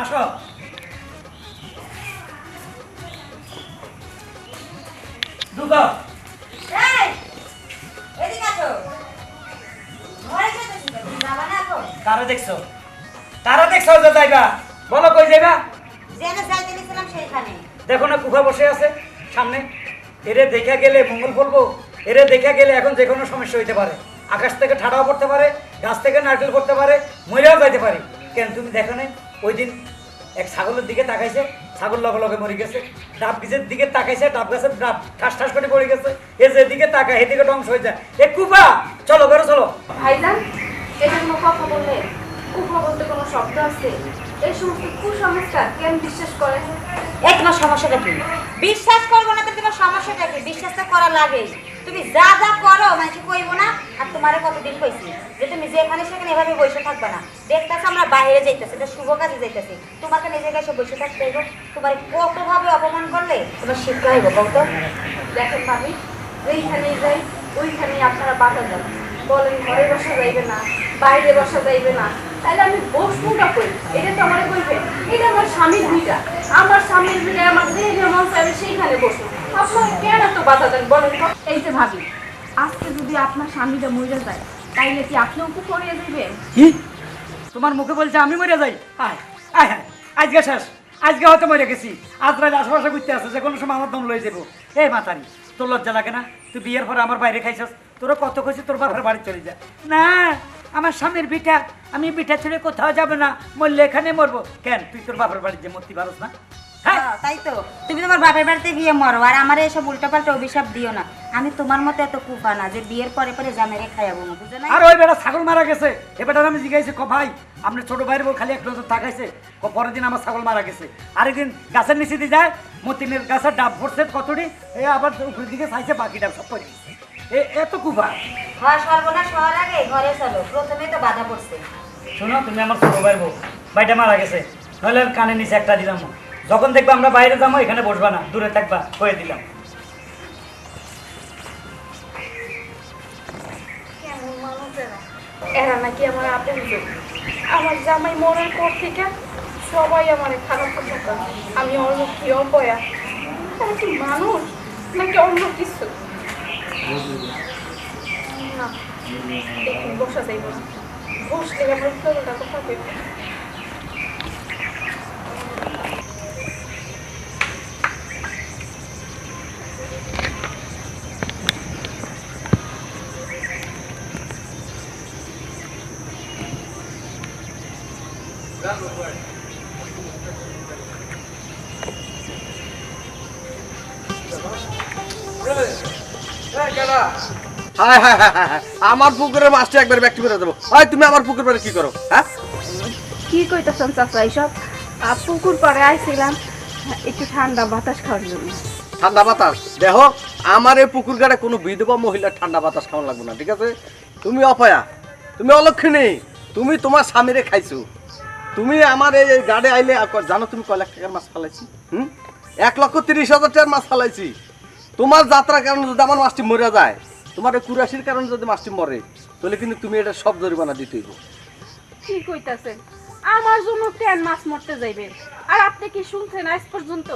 আসো। ঢুকো? কারা দেখছ? কারা দেখছ যে যাইবা? বলো কই যাইবা? যেখানে যাইতে গেছিলাম সেইখানে। দেখো না কুফা বসে আছে সামনে। এরে দেখা গেলে মঙ্গল বলব এরে দেখা গেলে এখন যে কোনো সমস্যা হইতে পারে। আকাশ থেকে ঠাডাও পড়তে পারে গাছ থেকে নারকেল পড়তে পারে মহিলাও যাইতে পারে। কেন তুমি দেখো না ওই দিন এক ছাগলের দিকে তাকাইছে ছাগল লগে লগে মরে গেছে। ডাব গাছের দিকে তাকাইছে ডাব গাছের ডাব ঠাস ঠাস করে পড়ে গেছে। এ যেদিকে তাকায় সেদিকে ধ্বংস হয়ে যায়। এ কুফা চলো বেরো চলো। ভাইজান এই জন্য কথা বললে কুফা বলতে কোনো শব্দ আছে? এই সমস্ত কুসংস্কার কেন বিশ্বাস করে? এই তোমার সমস্যাটা কি? বিশ্বাস করব না তো তোমার সমস্যাটা কি? বিশ্বাস তো করা লাগে। তুমি যা যা করো মানে কইবো না, আর তোমারে কতদিন কইছি? যে তুমি যেখানে সেখানে এভাবে বসে থাকবে না। দেখতেছো আমরা বাইরে যাইতেছি, এটা শুভ কাজে যাইতেছি। তোমাকে নিজে কাছে বসে থাকতে হইব। তোমার কতভাবে অপমান করলে, তোমার শিক্ষা হইব কত দেখেন ভাবি এইখানেই যাই ওইখানেই আপনারা বাধা দেন। বলেন, ঘরে বসা যাইবে না, বাইরে বসা যাইবে না। তাহলে আমি বসবুটা করি এটা তো আমার বলবে এটা আমার স্বামীর ভিটা আমার স্বামীর ভিটা আমার যেখানে মন চাই আমি সেইখানে বসবো তোমার মুখে বলছে আমি যাই? আজকে শেষ। আজকে হয়তো মরে গেছি। আজ আশেপাশে ঘুরতে আসছে যে কোনো সময় আমার দম লয়ে যাব। এই মাতারি, তোর লজ্জা লাগে না? তুই বিয়ের পরে আমার বাইরে খাইছস। তোরা কত খুশি তোর বাবার বাড়ি চলে যা না, আমার স্বামীর বিটা, আমি বিটা ছেড়ে কোথাও যাবে না। মরলে এখানে মরবো। কেন? তুই তোর বাবার বাড়ি যে মরতে পারস না? তাই তো। তুমি তোমার বাপের বাড়িতে গিয়ে মরো আর আমার এসব উল্টাপাল্টা অভিশাপ দিও না। আমি তোমার মতো এত কুফা না যে বিয়ের পরে পরে জামেরে খাইয়াবো না বুঝো না আর ওই বেটা ছাগল মারা গেছে। এ বেটার আমি জিজ্ঞাসি ক ভাই আপনার ছোট ভাইয়ের বউ খালি এক নজর তাকাইছে। ক পরের দিন আমার ছাগল মারা গেছে। আরেকদিন গাছের নিচে দিয়ে যায় মতিনের গাছের ডাব পড়ছে কতটি এ আবার উপরের দিকে চাইছে বাকি ডাব সব গেছে। এ এত কুভা হয় সর্বনাশ হওয়ার আগে ঘরে চলো প্রথমে তো বাধা পড়ছে। শোনো তুমি আমার ছোট ভাইয়ের বউ। ভাইটা মারা গেছে। নইলে কানে নিচে একটা দিলাম। যখন দেখবা আমরা বাইরে যাব, এখানে বসবা না, দূরে থাকবা, হয়ে দিলাম। এরা? নাকি আমার আমার জামাই থেকে সবাই আমার খারাপ আমি কি মানুষ নাকি কিছু? না বসা কথা হায় হায় হায় হায় হায়। আমার পুকুরের মাছটা একবার ব্যক্তি করে দেবো। হয় তুমি আমার পুকুর পাড়ে কি করো হ্যাঁ? কি কইতেছেন চাচা এইসব? পুকুর পাড়ে আইছিলাম একটু ঠান্ডা বাতাস খাওয়ার জন্য। ঠান্ডা বাতাস? দেখো আমার এই পুকুর গাড়ে কোনো বিধবা মহিলার ঠান্ডা বাতাস খাওয়া লাগবে না ঠিক আছে? তুমি অপয়া তুমি অলক্ষণী তুমি তোমার স্বামীরে খাইছো। তুমি আমার এই গাড়ে আইলে জানো তুমি কয় লাখ টাকার মাছ ফালাইছি? হুম? এক লক্ষ তিরিশ হাজার টাকার মাছ ফালাইছি। তোমার যাত্রার কারণে যদি আমার মাছটি মরে যায় তোমার কুরাশির কারণে যদি মাছটি মরে, তাহলে কিন্তু তুমি এটা সব জরিমানা দিতে হইব। কি কইতাছেন? আমার জন্য কেন মাছ মরতে যাইবে? আর আপনি কি শুনছেন আজ পর্যন্ত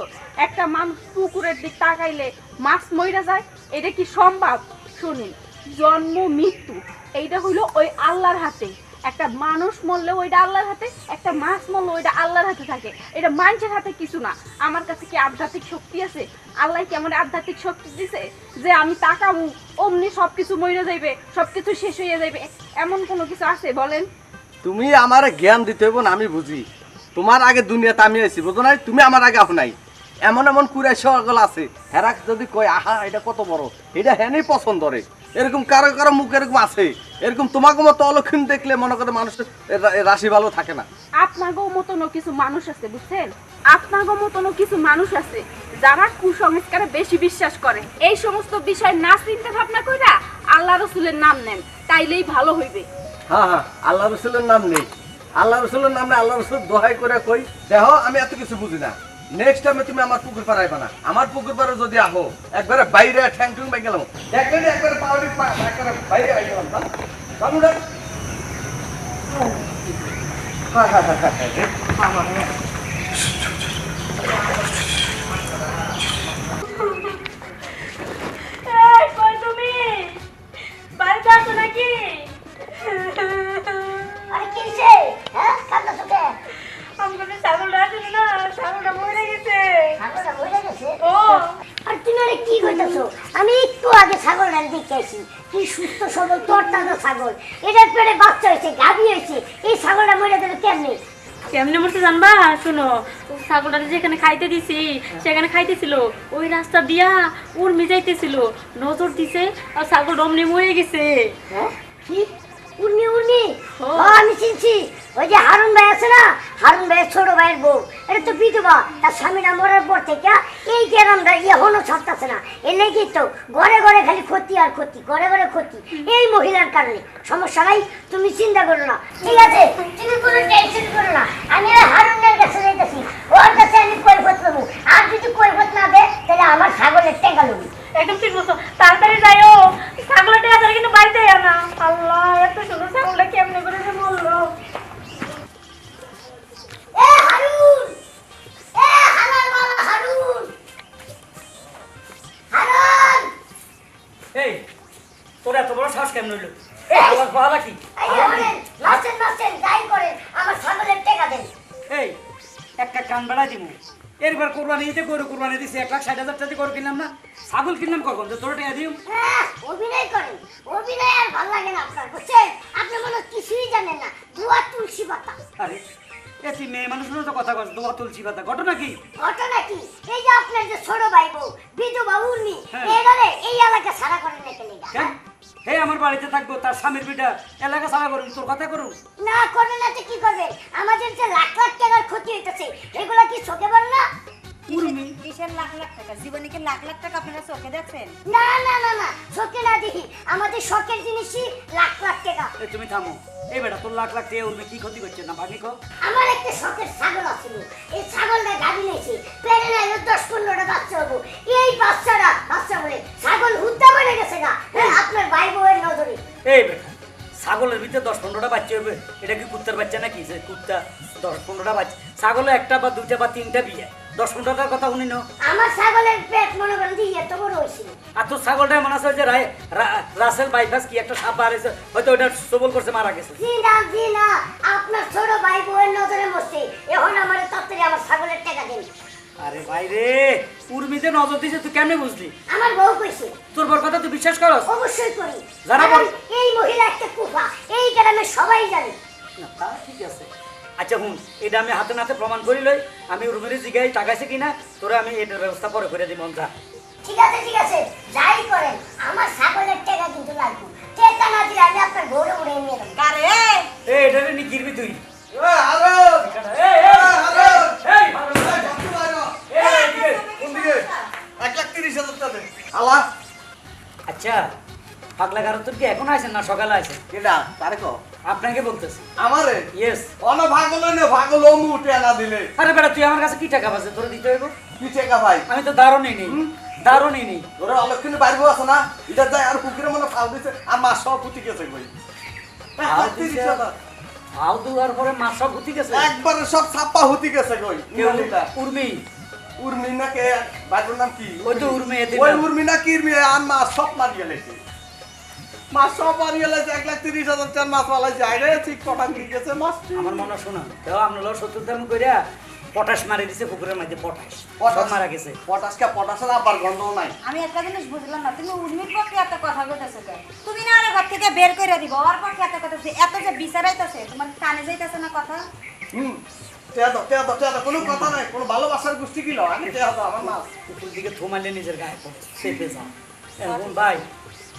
একটা মানুষ পুকুরের দিক তাকাইলে মাছ মইরা যায়? এটা কি সম্ভব? শুনুন, জন্ম, মৃত্যু, এইটা হইল ওই আল্লাহর হাতে। একটা মানুষ মরলে ওইটা আল্লাহর হাতে, একটা মাছ মরলে ওইটা আল্লাহর হাতে থাকে। এটা মানুষের হাতে কিছু না। আমার কাছে কি আধ্যাত্মিক শক্তি আছে? আল্লাহ কি আমার আধ্যাত্মিক শক্তি দিছে? যে আমি তাকাবো অমনি সব কিছু মরে যাইবে সব কিছু শেষ হয়ে যাইবে। এমন কোনো কিছু আছে? বলেন। তুমি আমার জ্ঞান দিতে হইব না, আমি বুঝি। তোমার আগে দুনিয়াতে আমি আছি বুঝো নাই? তুমি আমার আগে আহ নাই। এমন এমন কুড়াই সকল আছে। হেরা যদি কয়, আহা, এটা কত বড়? এটা হেনই পছন্দ করে এরকম কারও কারও মুখ এরকম আছে। এরকম তোমাকে মতো অলক্ষণ দেখলে মনে করে মানুষের রাশি ভালো থাকে না। আপনাগো মতনও কিছু মানুষ আছে বুঝছেন? আপনাগো মতনও কিছু মানুষ আছে যারা কুসংস্কারে বেশি বিশ্বাস করে। এই সমস্ত বিষয় না চিন্তা ভাবনা কইরা আল্লাহ রসুলের নাম নেন তাইলেই ভালো হইবে। হ্যাঁ হ্যাঁ আল্লাহ রসুলের নাম নেই। আল্লাহ রসুলের নাম আল্লাহ রসুল দোহাই করে কই দেখো আমি এত কিছু বুঝি না। নেক্সট টাইমে তুমি আমার পুকুর পাড় আইবা না। আমার পুকুর পাড়ে যদি আহো একবারে বাইরে ঠ্যাং ঠুং বাই গেলাম। দেখলেন একবারে পাউডি একবারে বাইরে আই গেলাম তা কারণ হ্যাঁ হ্যাঁ কি ও। আর তুমি আরে কি করতেছো আমি একটু আগে ছাগলটা দেখে আসি কি সুস্থ সবল ছাগল। এটার পেটে বাচ্চা হয়েছে গাভী হয়েছে। এই ছাগলটা মরে গেল কেমনে? মরছে জানবা? শুনো ছাগলটা যেখানে খাইতে দিছি সেখানে খাইতেছিল। ওই রাস্তা দিয়া উর মিজাইতেছিল নজর দিছে আর ছাগল ডমনে মরে গেছে। হ্যাঁ? উর্মি উর্মি? হ্যাঁ, আমি চিনছি। ওই যে হারুন ভাই আছে না? হারুন ভাইয়ের ছোট ভাইয়ের বউ। এটা তো বিধবা, তার স্বামীরা মরার পর থেকে এই গ্রামটা এখনও ছাড়তেছে না। এর লেগে তো ঘরে ঘরে খালি ক্ষতি আর ক্ষতি, ঘরে ঘরে ক্ষতি। এই মহিলার কারণে। সমস্যা নাই, তুমি চিন্তা করো না। ঠিক আছে? তুমি কোনো টেনশন করো না। আমি হারুন ভাইয়ের কাছে যাইতেছি ওর কাছে আমি কৈফত পাবো আর যদি কৈফত না দেয়, তাহলে আমার ছাগলের টেকা লবি একদম ঠিক বলছো। তাড়াতাড়ি যাইও। ছাগলটা আছে কিন্তু বাড়িতে না। আল্লাহ, এত সুন্দর ছাগলটা কেমনে করে যে এই তোর এত বড় শ্বাস কেমন হইল? আওয়াজ পালা কি? নাচেন নাচেন যাই করেন আমার ছাগলের টেকা দেন। এই একটা কান বেড়া দিব এরবার কোরবানি দিতে গরু কোরবানি দিছে এক লাখ ষাট হাজার টাকা গরু কিনলাম না? ছাগল কিনলাম কখন? যে তোর টাকা দিও। অভিনয় করেন। অভিনয় আর ভালো লাগে না আপনার বুঝছেন? আপনি মনে কিছুই জানেন না। দুয়া তুলসী পাতা। আরে এ মেয়ে মানুষ তো কথা কস দোয়া তুলছি পাতা ঘটনা কি? ঘটনা কি? এই যে আপনার যে ছোট ভাই বউ বিধবা উর্মি হ্যাঁ। এবারে এই এলাকা সারা করেন না। কেন হে আমার বাড়িতে থাকব তার স্বামীর পিঠা এলাকা সারা করুন তোর কথা করুন। না করবেন না তো কি করবেন আমাদের যে লাখ লাখ টাকার ক্ষতি হইতেছে এগুলা কি চোখে পড়ে না? উর্মি। কিসের লাখ লাখ টাকা? জীবনে কি লাখ লাখ টাকা আপনারা চোখে দেখছেন? না না না না চোখে না দেখি। আমাদের শখের জিনিসই লাখ লাখ টাকা এই তুমি থামো। এই বেটা তোর লাখ লাখ টাকা উর্মি কি ক্ষতি করছে না? ভাবি কো আমার একটা শখের ছাগল আছিল এই ছাগলটা গাভী নিয়েছি পেরে নাই দশ পনেরোটা বাচ্চা হব। এই বাচ্চাটা বাচ্চা বলে ছাগল হুদ্দা বনে গেছে গা। হ্যাঁ, আপনার ভাই বউয়ের নজরে। এই বেটা ছাগলের ভিতরে দশ পনেরোটা বাচ্চা হবে এটা কি কুত্তার বাচ্চা নাকি? যে কুত্তা দশ পনেরোটা বাচ্চা। ছাগলে একটা বা দুইটা বা তিনটা বিয়ে। দশ পনেরোটার কথা শুনি না আমার ছাগলের পেট মনে করেন যে এত বড় হয়েছিল আর তোর ছাগলটা মনে আছে যে রায়- রাসেল বাইপাস কি একটা সাপ বাড়েছে হয়তো ওটা সবল করছে মারা গেছে। জি না জি না আপনার ছোট ভাই বউয়ের নজরে বসছে এখন আমার তাড়াতাড়ি আমার ছাগলের টাকা দিন। আরে ভাই রে উর্মিতে নজর দিছে তুই কেমনে বুঝলি? আমার বউ কইছে। তোর বর কথা তুই বিশ্বাস করস? অবশ্যই করি। যারা এই মহিলা একটা কুফা এই গ্রামে সবাই জানে। না, তা ঠিক আছে। আচ্ছা হুম এটা আমি হাতে নাতে প্রমাণ করি লই আমি উর্মিরে জিগাই টাকাইছে কিনা তোরা আমি এটার ব্যবস্থা পরে করে দিব যা ঠিক আছে ঠিক আছে যাই করেন আমার ছাগলের টাকা কিন্তু লাগবে টাকা না দিলে আমি আপনার ঘরে উড়ে নিয়ে দেবো কারে এই এটা নি গিরবি তুই এ, হারুন! এই, এই, হারুন! এই, ভালো, ভালো। এই, এদিকে। কোন দিকে? এক লাখ তিরিশ হাজার টাকা দে। আল্লাহ আচ্ছা পাগলা গারো তোর কি এখন আছেন না? সকালে আছেন কেডা তারে কো আপনাকে বলতেছি। আমারে? ইয়েস অন ভাগল নে ভাগল মু টেনা দিলে। আরে বেটা তুই আমার কাছে কি টাকা পাচ্ছে তোরা দিতে হইব? কি টেকা ভাই? আমি তো দারুণই নেই। দারুণই নেই। ওরা অলক্ষণে বাইরে আছে না? এটা যায় আর পুকুরে মনে ফাল দিছে আর মাছ সব গেছে কই। হাও দুয়ার পরে মাছ সব গুতি গেছে? একবারে সব ছাপ্পা হুতি গেছে কই? উর্মি? উর্মি। না কে? বাইরের নাম কি? ওই তো উর্মি ওই উর্মি না কি? আর মাছ সব মারিয়ে লেছে মাছ সব মারিয়ে লেছে এক লাখ তিরিশ হাজার টাকা মাছ পালাইছে আইরে ঠিক কটান দিয়ে গেছে মাছ আমার মনে শোনা দেও আপনার লোক শত্রুতাম কইরা পটাশ মারি দিছে পুকুরের মধ্যে পটাশ। সব মারা গেছে। পটাশকে পটাশের আবার গন্ধ নাই। আমি একটা জিনিস বুঝলাম না তুমি উর্মির পক্ষে এত কথা বলতেছো কেন? তুমি না আরে ঘর থেকে বের করে দিব ওর পক্ষে এত কথা। এত যে বিচারাইতেছে তোমার কানে যাইতেছে না কথা? হুম দাও টেয়া দাও কোনো কথা নাই কোনো ভালোবাসার গোষ্ঠী কিলো আমি টেয়া দাও আমার মাছ। পুকুর দিকে থমাইলে নিজের গায়ে পড়ে চেপে যাও। এখন ভাই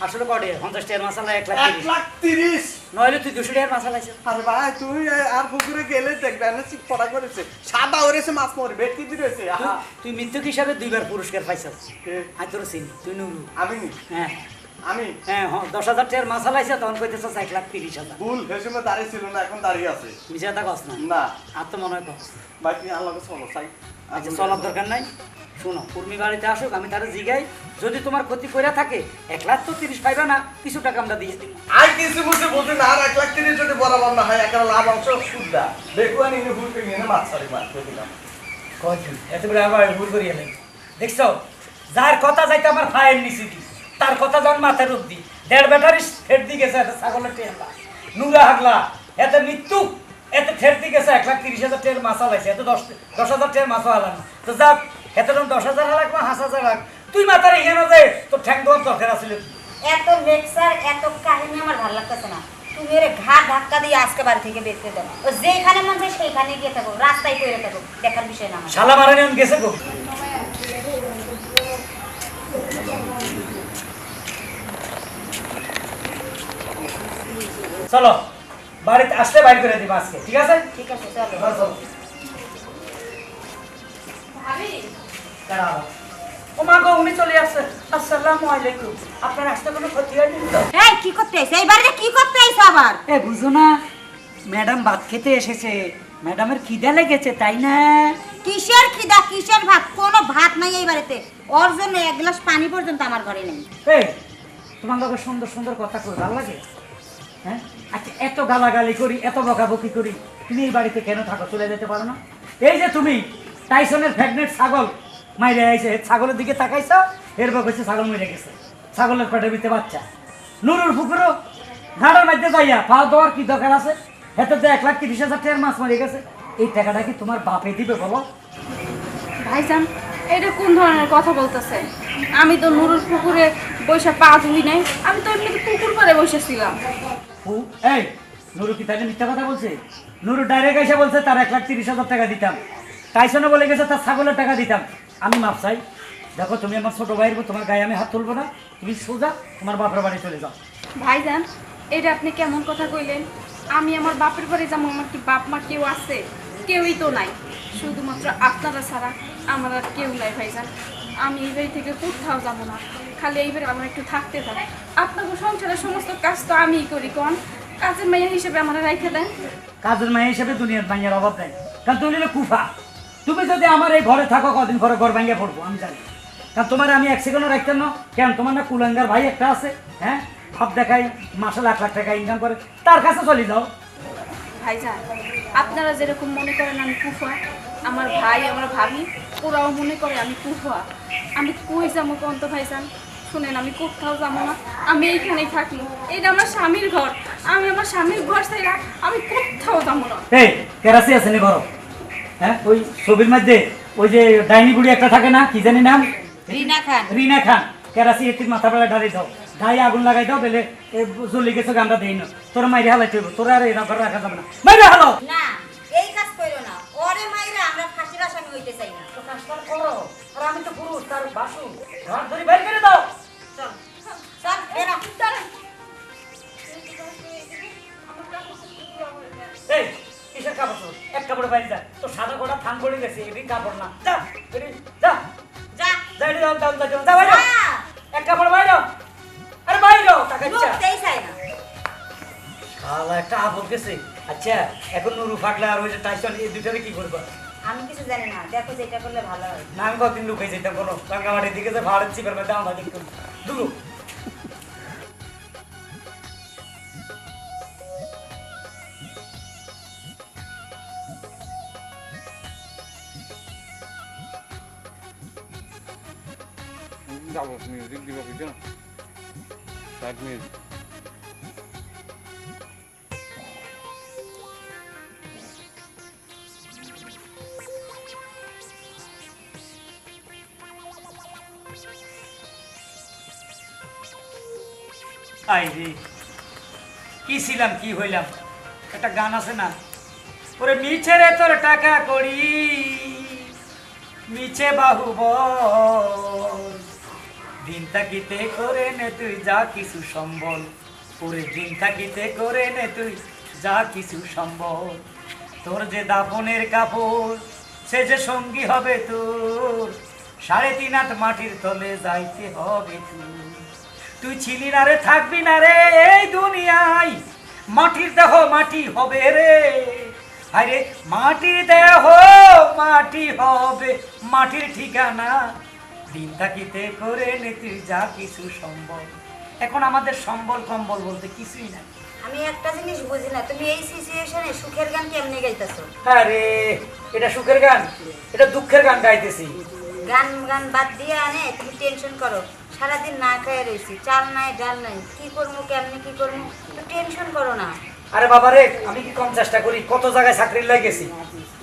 আসলে কটে পঞ্চাশ টাকার মাসালা এক লাখ এক। লাখ তিরিশ? নইলে তুই দুশো টাকার মাসালা আছে আরে ভাই তুই আর পুকুরে গেলে দেখবে না পড়া করেছে। সাদা ওরেছে মাছ মরে ভেটকি দিয়েছে তুই- তুই মৃত্যুক হিসাবে দুইবার পুরস্কার পাইছিস? আই তোর চিনি তুই নুরু। আমি নি? হ্যাঁ। আমি? হ্যাঁ দশ হাজার টাকার মাসালা আছে তখন কইতেছ এক লাখ তিরিশ হাজার। ভুল হেসুমে দাঁড়িয়ে ছিল না এখন দাঁড়িয়ে আছে। মিশা তা কস না। না। আর তো মনে হয় কস। ভাই তুই আল্লাহকে চলো চাই। আচ্ছা চলার দরকার নাই? শোনো উর্মি বাড়িতে আসুক আমি তারা জিগাই যদি তোমার ক্ষতি করে থাকে এক লাখ তো তিরিশ পাইবে না কিছু টাকা আমরা দিয়ে দিব আই কিছু বুঝতে বুঝতে না আর এক লাখ তিরিশ যদি বরাবর না হয় একটা লাভ অংশ সুদা দেখুয়া নিয়ে ভুল করে নিয়ে মাছ ছাড়ি মাছ দিলাম। এত করে আবার ভুল করিয়ে নেই দেখছ? যার কথা যাইতে আমার ফায়ের নিচে দি তার কথা যখন মাথায় রূপ দি দেড় ব্যাটারি ফের দি গেছে এত ছাগলের টেলা নুরা হাগলা এত মৃত্যু এত ফের দি গেছে এক লাখ তিরিশ হাজার টের মাছ হালাইছে এত দশ দশ হাজার টের মাছও হালান। তো যাক এত যখন দশ হাজার হালাক বা হাঁস হাজার হালাক তুই মাথার এখানে যে তোর ঠ্যাং দেওয়ার দরকার আছিল এত লেকচার এত কাহিনী আমার ভালো লাগতেছে না। তুমি এর ঘা ধাক্কা দিয়ে আজকে বাড়ি থেকে বের করে দাও। ও যেখানে মন চায় সেইখানে গিয়ে থাকো রাস্তায় করে থাকো দেখার বিষয় না শালা মারানি আমি গেছে গো। চলো বাড়িতে আসলে বাইর করে দিবা আজকে ঠিক আছে? ঠিক আছে চলো। চলো, চলো। ভাবি দাঁড়াও। ও মা গো উনি চলে আসছে। আসসালামু আলাইকুম। আপনার আসতে কোনো ক্ষতি হয়নি তো? এই কি করতে আইছো এই কি করতে আবার? এ বুঝো না ম্যাডাম ভাত খেতে এসেছে। ম্যাডামের খিদে লেগেছে তাই না? কিসের খিদা কিসের ভাত? কোনো ভাত নাই এই বাড়িতে। ওর জন্য এক গ্লাস পানি পর্যন্ত আমার ঘরে নেই। এই তোমার লোকের সুন্দর সুন্দর কথা কই ভালো লাগে? হ্যাঁ? আচ্ছা এত গালাগালি করি এত বকাবকি করি তুমি এই বাড়িতে কেন থাকো? চলে যেতে পারো না? এই যে তুমি টাইসনের ফ্যাগনেট ছাগল। মাইরে আইছে ছাগলের দিকে তাকাইছো এরপর হচ্ছে ছাগল মরে গেছে। ছাগলের পেটের ভিতরে বাচ্চা। নুরুর পুকুরও ঘাড়ের মধ্যে যাইয়া পা দেওয়ার কি দরকার আছে? এত তো এক লাখ তিরিশ হাজার টাকার মাছ মারি গেছে। এই টাকাটা কি তোমার বাপে দিবে বলো? ভাইজান এটা কোন ধরনের কথা বলতেছে? আমি তো নুরুর পুকুরে বসে পা ধুই নাই আমি তো এমনিতে পুকুর পাড়ে বসেছিলাম। এই নুরু কি তাহলে মিথ্যা কথা বলছে? নুরু ডাইরেক্ট এসে বলছে তার এক লাখ তিরিশ হাজার টাকা দিতাম। টাইসনে বলে গেছে তার ছাগলের টাকা দিতাম। আমি মাপ চাই। দেখো তুমি আমার ছোট ভাইয়ের তোমার গায়ে আমি হাত তুলবো না। তুমি সোজা তোমার বাপের বাড়ি চলে যাও। ভাইজান এটা আপনি কেমন কথা কইলেন? আমি আমার বাপের বাড়ি যাব আমার কি বাপ মা কেউ আছে? কেউই তো নাই। শুধুমাত্র আপনারা ছাড়া আমার আর কেউ নাই ভাইজান। আমি এই বাড়ি থেকে কোথাও যাব না। খালি এই বাড়ি আমার একটু থাকতে থাক আপনাকে সংসারের সমস্ত কাজ তো আমিই করি কোন। কাজের মেয়ে হিসেবে আমার রাইখে দেন। কাজের মায়ের হিসেবে দুনিয়ার মাইয়ের অভাব নাই। কারণ তুমি কুফা। তুমি যদি আমার এই ঘরে থাকো কদিন পরে ঘর ভেঙে পড়ব আমি জানি। কারণ তোমার আমি এক সেকেন্ডও রাখতাম না। কেন? তোমার না কুলাঙ্গার ভাই একটা আছে হ্যাঁ? ভাব দেখাই মাসে লাখ লাখ টাকা ইনকাম করে। তার কাছে চলে যাও। ভাইজান আপনারা যেরকম মনে করেন আমি কুফা আমার ভাই আমার ভাবি ওরাও মনে করে আমি কুফা আমি কই যাব কন্ত ভাই ভাইজান? শুনেন আমি কোথাও যাব না। আমি এইখানেই থাকি। এটা আমার স্বামীর ঘর। আমি আমার স্বামীর ঘর ছাইরা আমি কোথাও যাব না। এই কেরাসি আছে নি ঘর হ্যাঁ ওই ছবির মধ্যে ওই যে ডাইনি বুড়ি একটা থাকে না কি জানি নাম? রিনা খান। রিনা খান। কেরাসি এটির মাথা বেলা ডালি দাও। গায়ে আগুন লাগাই দাও বেলে এ জ্বলি গেছে গানটা দেই না। তোর মাইরে হালাই তুই তোর আর এরা ঘরে রাখা যাবে না। মাইরে হালো না এই কাজ করো না। ওরে মাইরা আমরা ফাঁসির আসামি হইতে চাই না। তো কাজটা করো। আর আমি তো পুরুষ তার বাসু। ঘর ধরে বাইর করে দাও। চল চল বেরো। এই কিসের কাপড় তোর? এক কাপড়ে বাইরে যা। তো সাদা গোটা থান পড়ে গেছে এটি কাপড় না। যা এটি যা। যা। যা এটি দাও দাও দাও যা বাইরে এক কাপড় বাইরে আরে বাইরে টাকা ইচ্ছা ঢুকতেই চাই না। শালা একটা আপদ গেছে। আচ্ছা এখন নুরু ফাটলে আর ওই যে টাইসন এই দুটারে কি করবা? আমি কিছু জানি না। দেখো যেটা করলে ভালো হয়। না আমি কতদিন লুকাই যেতাম কোনো। রাঙ্গামাটির দিকে যে ভাড়ার চিপের মধ্যে আমরা দেখতাম দিব বুঝছ সাইড মিউজিক আই রে কি ছিলাম কি হইলাম একটা গান আছে না ওরে মিছে রে তোর টাকা করি মিছে বাহু বল দিন থাকিতে করে নে তুই যা কিছু সম্বল। ওরে দিন থাকিতে করে নে তুই যা কিছু সম্বল। তোর যে দাপনের কাপড়, সে যে সঙ্গী হবে তোর। সাড়ে তিন আট মাটির তলে যাইতে হবে তুই। তুই ছিলি না রে, থাকবি না রে এই দুনিয়ায়। মাটির দেহ মাটি হবে রে। আরে মাটির দেহ মাটি হবে। মাটির ঠিকানা দিন থাকিতে করে নে যা কিছু সম্বল এখন আমাদের সম্বল কম্বল বলতে কিছুই নাই। আমি একটা জিনিস বুঝি না তুমি এই সিচুয়েশনে সুখের গান কেমনে গাইতেছো? আরে এটা সুখের গান? এটা দুঃখের গান গাইতেছি। গান গান বাদ দিয়ে আনে তুমি টেনশন করো। সারাদিন না খায় রয়েছি চাল নাই ডাল নাই কি করব কেমনে কি করব তো টেনশন করো না। আরে বাবা রে আমি কি কম চেষ্টা করি? কত জায়গায় চাকরির লাগেছি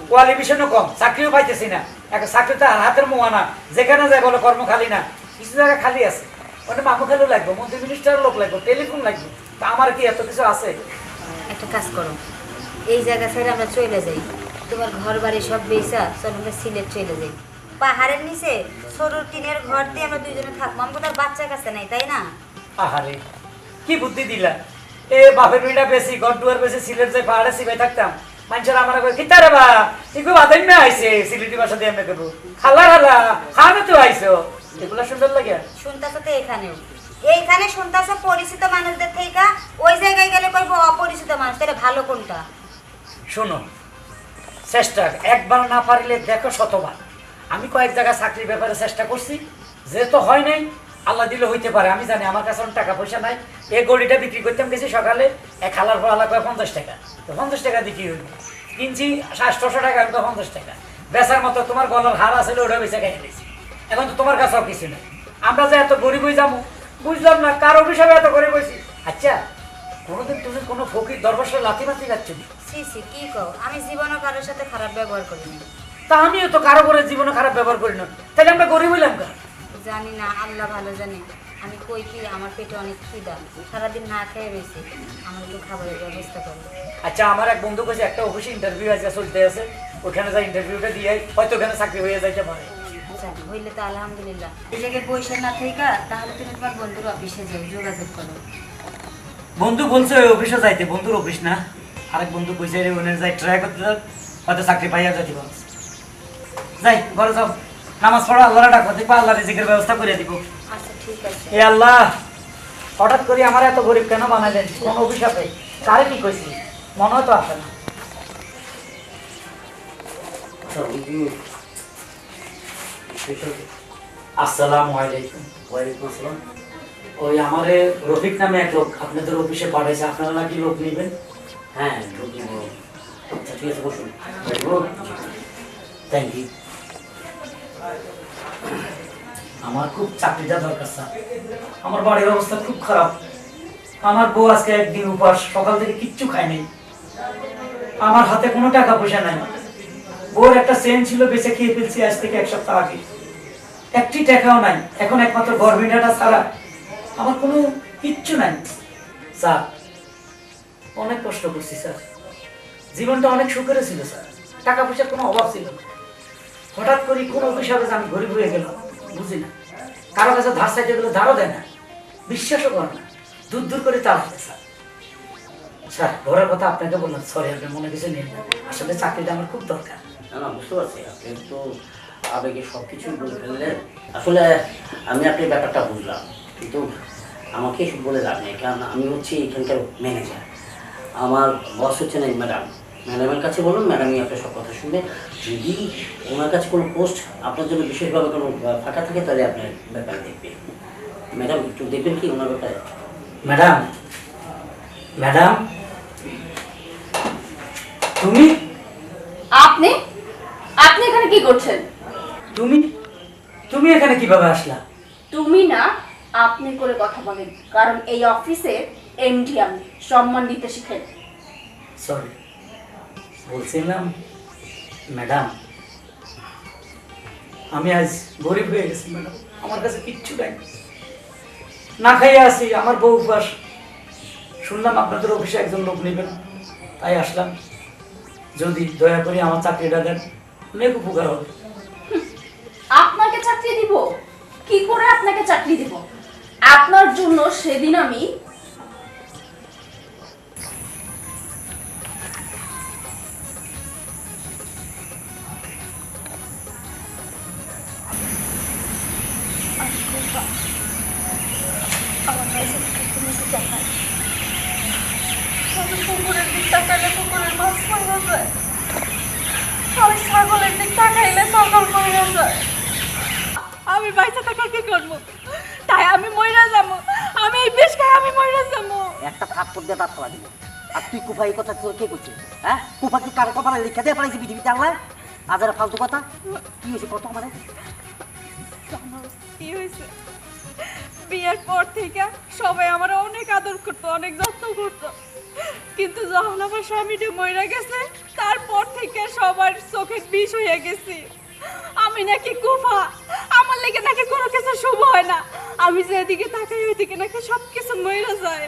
কোয়ালিফিকেশনও কম চাকরিও পাইতেছি না। একটা চাকরি তো হাতের মোয়া না যেখানে যায় বলো কর্ম খালি না কিছু জায়গা খালি আছে। ওটা মামু খালু লাগবে মন্ত্রী মিনিস্টার লোক লাগবে টেলিফোন লাগবে। তা আমার কি এত কিছু আছে? একটা কাজ করো এই জায়গা ছেড়ে আমরা চলে যাই। তোমার ঘর বাড়ি সব বেসা চল আমরা সিলেট চলে যাই। পাহাড়ের নিচে সরু টিনের ঘর দিয়ে আমরা দুইজনে থাকব। আমাকে তার বাচ্চা কাছে নাই তাই না? আহারে কি বুদ্ধি দিলা? এ বাপের মেয়েটা বেশি ঘর দুয়ার বেশি সিলেট যাই পাহাড়ে সিবাই থাকতাম। মানুষের আমার কই কিতা রে বা ইগো বাদাই না আইছে সিলেটি ভাষা দিয়ে আমরা করব খালা তো আইছো। এগুলা সুন্দর লাগে। শুনতেছো তো এখানেও। এইখানে শুনতেছো পরিচিত মানুষদের থেকে ওই জায়গায় গেলে কইবো অপরিচিত মানুষ তাহলে ভালো কোনটা? শোনো চেষ্টা একবার না পারলে দেখো শতবার। আমি কয়েক জায়গায় চাকরির ব্যাপারে চেষ্টা করছি যেহেতু হয় নাই আল্লাহ দিলে হইতে পারে। আমি জানি আমার কাছে টাকা পয়সা নাই এই গড়িটা বিক্রি করতাম গেছি সকালে এক হালার পর আলাদা পঞ্চাশ টাকা। তো পঞ্চাশ টাকা বিক্রি হইল কিনছি সাতশোশো টাকা কই পঞ্চাশ টাকা। বেচার মতো তোমার গলার হার আছে ওটা বেচা খাই নিয়েছি। এখন তো তোমার কাছেও কিছু নেই। আমরা যে এত গরিব হয়ে যাব বুঝলাম না কার অভিশাপে এত গরিব হয়েছি আচ্ছা কোনোদিন তুমি কোনো ফকির দরবার লাথি মাতি যাচ্ছ সি সি কি কও? আমি জীবনও কারোর সাথে খারাপ ব্যবহার করিনি তা আমিও তো কারও করে জীবনে খারাপ ব্যবহার করি না। তাহলে আমরা গরিব হইলাম কেন জানি না আল্লাহ ভালো জানে। আমি কই কি আমার পেটে অনেক খিদা। সারাদিন না খেয়ে রয়েছি। আমার একটু খাবারের ব্যবস্থা করো আচ্ছা আমার এক বন্ধু কাছে একটা অফিসে ইন্টারভিউ আজকে চলতে আছে। ওখানে যা ইন্টারভিউটা দিয়ে হয়তো ওখানে চাকরি হয়ে যাইতে পারে। আচ্ছা হইলে তো আলহামদুলিল্লাহ। জায়গায় বৈশাখ না থেকে তাহলে তুমি তোমার বন্ধুর অফিসে যাও যোগাযোগ করো। বন্ধু বলছে ওই অফিসে যাইতে। বন্ধুর অফিস না। আরেক বন্ধু কইছে রে ওখানে যাই ট্রাই করতে যাও, হয়তো চাকরি পাইয়া যাইতে পারছে যাই ঘরে যাও। নামাজ পড়া আল্লাহ ডাকো দেখবা আল্লাহ রিজিকের ব্যবস্থা করে দিব। আচ্ছা আছে এ আল্লাহ হঠাৎ করে আমার এত গরিব কেন বানাইলেন? কোন অভিশাপে। কারে কি কইছি? মনে তো আসে না। আসসালামু আলাইকুম। ওয়ালাইকুম আসসালাম। ওই আমারে রফিক নামে এক লোক আপনাদের অফিসে পাঠাইছে। আপনারা নাকি লোক নেবেন? হ্যাঁ লোক নেব। আচ্ছা ঠিক আছে বসুন। থ্যাংক ইউ আমার খুব চাকরিটা দরকার, স্যার। আমার বাড়ির অবস্থা খুব খারাপ। আমার বউ আজকে একদিন উপাস, সকাল থেকে কিচ্ছু খায়নি আমার হাতে কোনো টাকা পয়সা নাই। বউর একটা চেন ছিল, বেঁচে খেয়ে ফেলছি আজ থেকে এক সপ্তাহ আগে। একটি টাকাও নাই। এখন একমাত্র গভর্নমেন্টটা ছাড়া আমার কোনো কিচ্ছু নাই। স্যার, অনেক কষ্ট করছি, স্যার। জীবনটা অনেক সুখের ছিল, স্যার। টাকা পয়সার কোনো অভাব ছিল হঠাৎ করে কোনো অভিশাপে আমি গরিব হয়ে গেলাম। বুঝি না। কারও কাছে ধার চাইতে গেলে ধারও দেয় না। বিশ্বাসও করে না। দূর দূর করে চালাতে স্যার স্যার, ঘরের কথা আপনাকে বললাম। সরি আপনি মনে কিছু নেন না। আসলে চাকরিটা আমার খুব দরকার। না বুঝতে পারছি। আপনি তো আবেগে সব কিছুই বলে ফেললেন। আসলে আমি আপনার ব্যাপারটা বুঝলাম। কিন্তু আমাকে বলে লাভ নেই। কারণ আমি হচ্ছি এখানকার ম্যানেজার আমার বস হচ্ছে না ম্যাডাম ম্যাডামের কাছে বলুন ম্যাডামই আপনার সব কথা শুনবে। যদি ওনার কাছে কোনো পোস্ট আপনার জন্য বিশেষভাবে কোনো ফাঁকা থাকে তাহলে আপনার ব্যাপারে দেখবে। ম্যাডাম একটু দেখবেন কি ওনার ব্যাপারে? ম্যাডাম ম্যাডাম তুমি? আপনি? আপনি এখানে কি করছেন? তুমি? তুমি এখানে কীভাবে আসলা? তুমি না আপনি করে কথা বলেন। কারণ এই অফিসে এমডি আমি সম্মান দিতে শিখেন। সরি বলছিলাম, ম্যাডাম, আমি আজ গরিব হয়ে গেছি, ম্যাডাম। আমার কাছে কিচ্ছু নাই। না খাইয়ে আসি, আমার বউ উপবাস শুনলাম আপনাদের অফিসে একজন লোক নেবেন। তাই আসলাম। যদি দয়া করে আমার চাকরিটা দেন, অনেক উপকার হবে। আপনাকে চাকরি দিব? কি করে আপনাকে চাকরি দিব? আপনার জন্য সেদিন আমি থাপ্পড় দিয়ে দাঁত দিব আর তুই কুফা কথা তোর কে করছিস হ্যাঁ? কুফা কি কার কপালে লিখে দিয়ে পারাইছি পৃথিবীতে আল্লাহ? আজার ফালতু কথা? কি হয়েছে কত মানে? কি হয়েছে? বিয়ের পর থেকে সবাই আমার অনেক আদর করতো, অনেক যত্ন করতো। কিন্তু যখন আমার স্বামীটা মরে গেছে, তারপর থেকে সবার চোখে বিষ হয়ে গেছি। আমি নাকি কুফা, আমার লেগে নাকি কোনো কিছু শুভ হয় না। আমি যেদিকে তাকাই ওইদিকে নাকি সব কিছু মরে যায়।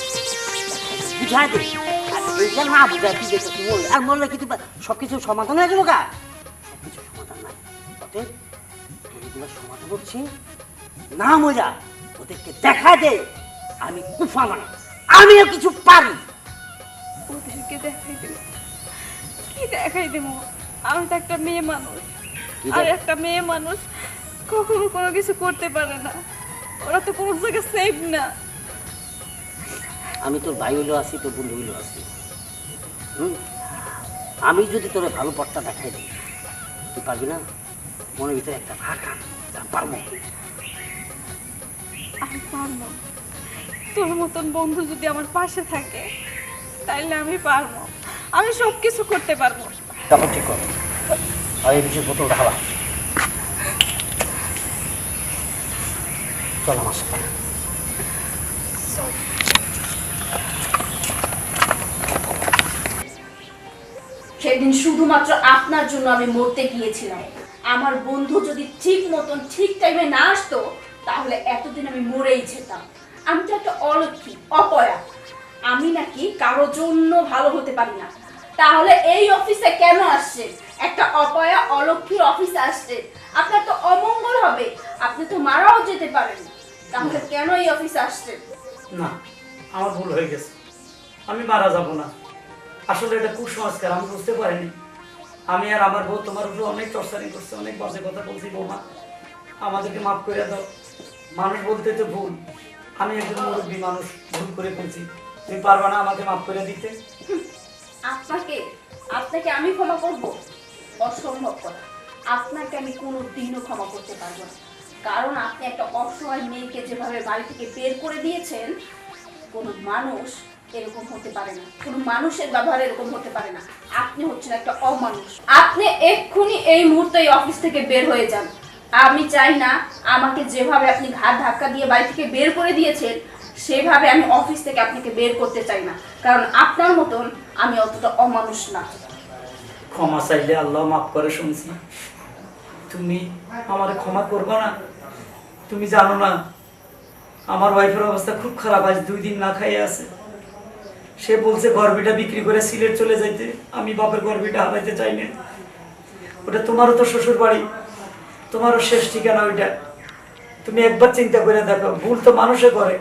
বুঝাই দে আর এইটা না বুঝাই তুই তুই মরলে আর মরলে কিন্তু সব কিছু সমাধান হয়ে গেল গা? সব কিছু সমাধান অতএব সমাধান হচ্ছে না মজা ওদেরকে দেখা দে। আমি কুফা না আমিও কিছু পারি। ওদেরকে দেখাই দেব। কি দেখাই দেব? আমি তো একটা মেয়ে মানুষ। আর একটা মেয়ে মানুষ কখনো কোনো কিছু করতে পারে না। ওরা তো কোনো জায়গায় সেফ না। আমি তোর ভাই হইলেও আছি তোর বন্ধু হইলেও আছি। হুম? আমি যদি তোর ভালো পথটা দেখাই দিই তুই পারবি না? মনের ভিতরে একটা তা পারব আমি পারব। তোর মতন বন্ধু যদি আমার পাশে থাকে তাইলে আমি পারব। আমি সব কিছু করতে পারব। তখন ঠিক কর আর এই বিষয়ে বোতলটা হাওয়া চল আমার সাথে। সেদিন শুধুমাত্র আপনার জন্য আমি মরতে গিয়েছিলাম। আমার বন্ধু যদি ঠিক মতন ঠিক টাইমে না আসতো তাহলে এতদিন আমি মরেই যেতাম। আমি তো একটা অলক্ষী অপয়া। আমি নাকি কারোর জন্য ভালো হতে পারি না। তাহলে এই অফিসে কেন আসছে একটা অপয়া অলক্ষীর অফিসে আসছে আপনার তো অমঙ্গল হবে। আপনি তো মারাও যেতে পারেন। তাহলে কেন এই অফিসে আসছেন? না আমার ভুল হয়ে গেছে। আমি মারা যাব না। আসলে এটা কুসংস্কার, আমি বুঝতে পারিনি। আমি আর আমার বউ তোমার উপরে অনেক টর্চারিং করছে, অনেক বাজে কথা বলছি, বৌমা। আমাদেরকে মাফ করে দাও। মানুষ বলতে তো ভুল। আমি একজন মুরব্বী মানুষ, ভুল করে বলছি। তুমি পারবা না আমাকে মাফ করে দিতে। আপনাকে আপনাকে আমি ক্ষমা করব? অসম্ভব কথা। আপনাকে আমি কোনো দিনও ক্ষমা করতে পারব না। কারণ আপনি একটা অসহায় মেয়েকে যেভাবে বাড়ি থেকে বের করে দিয়েছেন, কোনো মানুষ এরকম হতে পারে না। কোনো মানুষের ব্যবহার এরকম হতে পারে না। আপনি হচ্ছেন একটা অমানুষ। আপনি এক্ষুনি এই মুহূর্তে এই অফিস থেকে বের হয়ে যান। আমি চাই না আমাকে যেভাবে আপনি ঘাট ধাক্কা দিয়ে বাড়ি থেকে বের করে দিয়েছেন, সেভাবে আমি অফিস থেকে আপনাকে বের করতে চাই না। কারণ আপনার মতন আমি অতটা অমানুষ না। ক্ষমা চাইলে আল্লাহ মাফ করে শুনছি। তুমি আমার ক্ষমা করবে না? তুমি জানো না, আমার ওয়াইফের অবস্থা খুব খারাপ। আজ দুই দিন না খাইয়ে আছে। সে বলছে, গর্বিটা বিক্রি করে সিলেট চলে যাইতে। আমি বাপের গর্বিটা হারাইতে চাই না। ওটা তোমারও তো শ্বশুর বাড়ি তোমারও শেষ ঠিকানা ওইটা। তুমি একবার চিন্তা করে দেখো, ভুল তো মানুষে করে।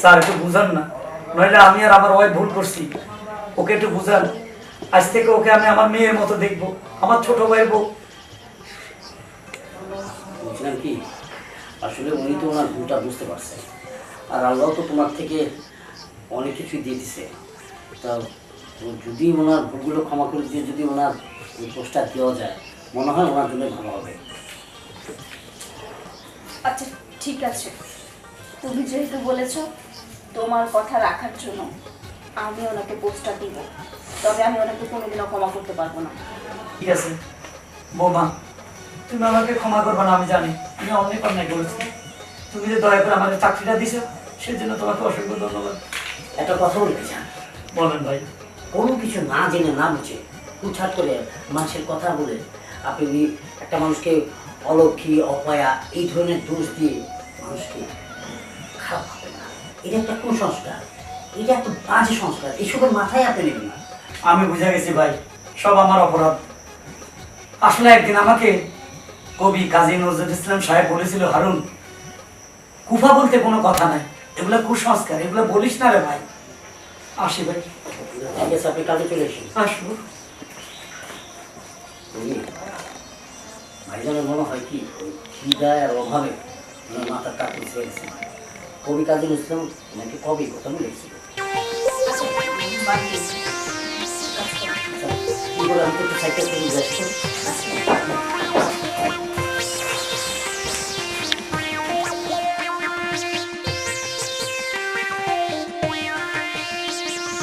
স্যার, একটু বুঝান না। নইলে আমি আর আমার ওয়াইফ ভুল করছি। ওকে একটু বুঝান। আজ থেকে ওকে আমি আমার মেয়ের মতো দেখব, আমার ছোট ভাইয়ের বউ। বলছিলাম কি? আসলে উনি তো ওনার ভুলটা বুঝতে পারছেন। আর আল্লাহ তো তোমার থেকে অনেক কিছুই দিয়ে দিছে। তা যদি ওনার ভুলগুলো ক্ষমা করে দিয়ে যদি ওনার ওই পোস্টটা দেওয়া যায় মনে হয় ওনার জন্য ভালো হবে। আচ্ছা ঠিক আছে। তুমি যেহেতু বলেছ তোমার কথা রাখার জন্য আমি ওনাকে পোস্টটা দিব তবে আমি ওনাকে কোনোদিনও ক্ষমা করতে পারব না। ঠিক আছে। বৌমা তুমি আমাকে ক্ষমা করবে না আমি জানি। আমি অনেক অন্যায় করেছি। তুমি যে দয়া করে আমাকে চাকরিটা দিছো সেজন্য তোমাকে অসংখ্য ধন্যবাদ। একটা কথা বলতে চান বলেন ভাই। কোনো কিছু না জেনে না বুঝে হুটহাট করে মানুষের কথা বলে আপনি একটা মানুষকে অলক্ষী অপয়া এই ধরনের দোষ দিয়ে মানুষকে খারাপ হবে না। এটা একটা কুসংস্কার। এটা একটা বাজে সংস্কার। এসবের মাথায় আপনি নেবেন না। আমি বুঝে গেছি ভাই। সব আমার অপরাধ। আসলে একদিন আমাকে কবি কাজী নজরুল ইসলাম সাহেব বলেছিল হারুন কুফা বলতে কোনো কথা নাই। এগুলো কুসংস্কার। এগুলো বলিস না রে ভাই। আসি ভাই। ঠিক আছে আপনি কাজে চলে এসেন আসব। ভাইজানের মনে হয় কি? খিদায় আর অভাবে ওনার মাথার ছেড়ে গেছে কবি কাজী ইসলাম নাকি কবি? কথা লিখছিল আচ্ছা। আচ্ছা, কি করে আমি একটু সাইকেল থেকে যাচ্ছি।